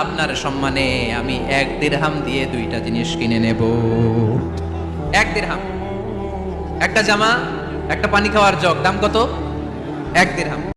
আপনার সম্মানে আমি এক দিরহাম দিয়ে দুইটা জিনিস কিনে নেব। এক দিরহাম। একটা জামা, একটা পানি খাওয়ার জগ, দাম কত? এক দিরহাম।